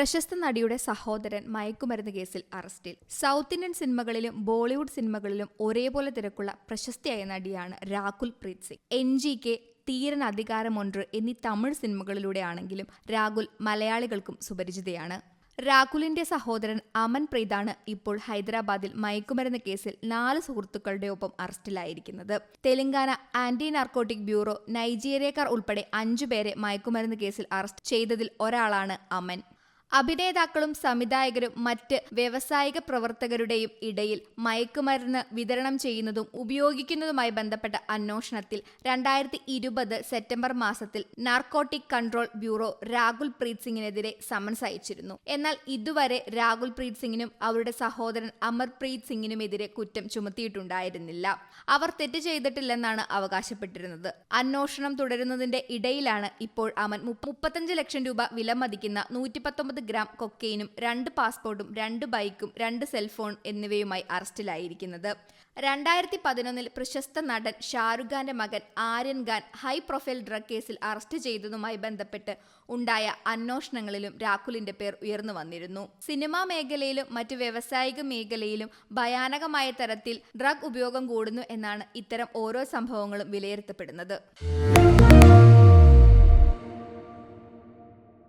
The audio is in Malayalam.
പ്രശസ്ത നടിയുടെ സഹോദരൻ മയക്കുമരുന്ന് കേസിൽ അറസ്റ്റിൽ. സൗത്ത് ഇന്ത്യൻ സിനിമകളിലും ബോളിവുഡ് സിനിമകളിലും ഒരേപോലെ തിരക്കുള്ള പ്രശസ്തിയായ നടിയാണ് Rakul Preet Singh. N G K Theeran Adhigaaram Ondru എന്നീ തമിഴ് സിനിമകളിലൂടെയാണെങ്കിലും രാകുൽ മലയാളികൾക്കും സുപരിചിതയാണ്. രാകുലിന്റെ സഹോദരൻ അമൻ പ്രീതാണ് ഇപ്പോൾ ഹൈദരാബാദിൽ മയക്കുമരുന്ന് കേസിൽ നാല് സുഹൃത്തുക്കളുടെ ഒപ്പം അറസ്റ്റിലായിരിക്കുന്നത്. തെലങ്കാന ആന്റി നാർക്കോട്ടിക് ബ്യൂറോ നൈജീരിയക്കാർ ഉൾപ്പെടെ അഞ്ചുപേരെ മയക്കുമരുന്ന് കേസിൽ അറസ്റ്റ് ചെയ്തതിൽ ഒരാളാണ് അമൻ. അഭിനേതാക്കളും സംവിധായകരും മറ്റ് വ്യവസായിക പ്രവർത്തകരുടെയും ഇടയിൽ മയക്കുമരുന്ന് വിതരണം ചെയ്യുന്നതും ഉപയോഗിക്കുന്നതുമായി ബന്ധപ്പെട്ട അന്വേഷണത്തിൽ രണ്ടായിരത്തി ഇരുപത് സെപ്റ്റംബർ മാസത്തിൽ narcotic control bureau Rahul Preet സിംഗിനെതിരെ summons അയച്ചിരുന്നു. എന്നാൽ ഇതുവരെ രാഹുൽ പ്രീത് സിംഗിനും അവരുടെ സഹോദരൻ അമർപ്രീത് സിംഗിനുമെതിരെ കുറ്റം ചുമത്തിയിട്ടുണ്ടായിരുന്നില്ല. അവർ തെറ്റ് ചെയ്തിട്ടില്ലെന്നാണ് അവകാശപ്പെട്ടിരുന്നത്. അന്വേഷണം തുടരുന്നതിന്റെ ഇടയിലാണ് ഇപ്പോൾ അമൻ മുപ്പത്തഞ്ച് ലക്ഷം രൂപ വിലമതിക്കുന്ന നൂറ്റി ഗ്രാം കൊക്കെയിനും രണ്ട് പാസ്പോർട്ടും രണ്ട് ബൈക്കും രണ്ട് സെൽഫോൺ എന്നിവയുമായി അറസ്റ്റിലായിരിക്കുന്നത്. രണ്ടായിരത്തി പതിനൊന്നിൽ പ്രശസ്ത നടൻ ഷാറുഖ് ഖാന്റെ മകൻ Aryan Khan high profile drug കേസിൽ അറസ്റ്റ് ചെയ്തതുമായി ബന്ധപ്പെട്ട് ഉണ്ടായ അന്വേഷണങ്ങളിലും രാഹുലിന്റെ പേർ ഉയർന്നു വന്നിരുന്നു. സിനിമാ മേഖലയിലും മറ്റ് വ്യവസായിക മേഖലയിലും ഭയാനകമായ തരത്തിൽ ഡ്രഗ് ഉപയോഗം കൂടുന്നു എന്നാണ് ഇത്തരം ഓരോ സംഭവങ്ങളും വിലയിരുത്തപ്പെടുന്നത്.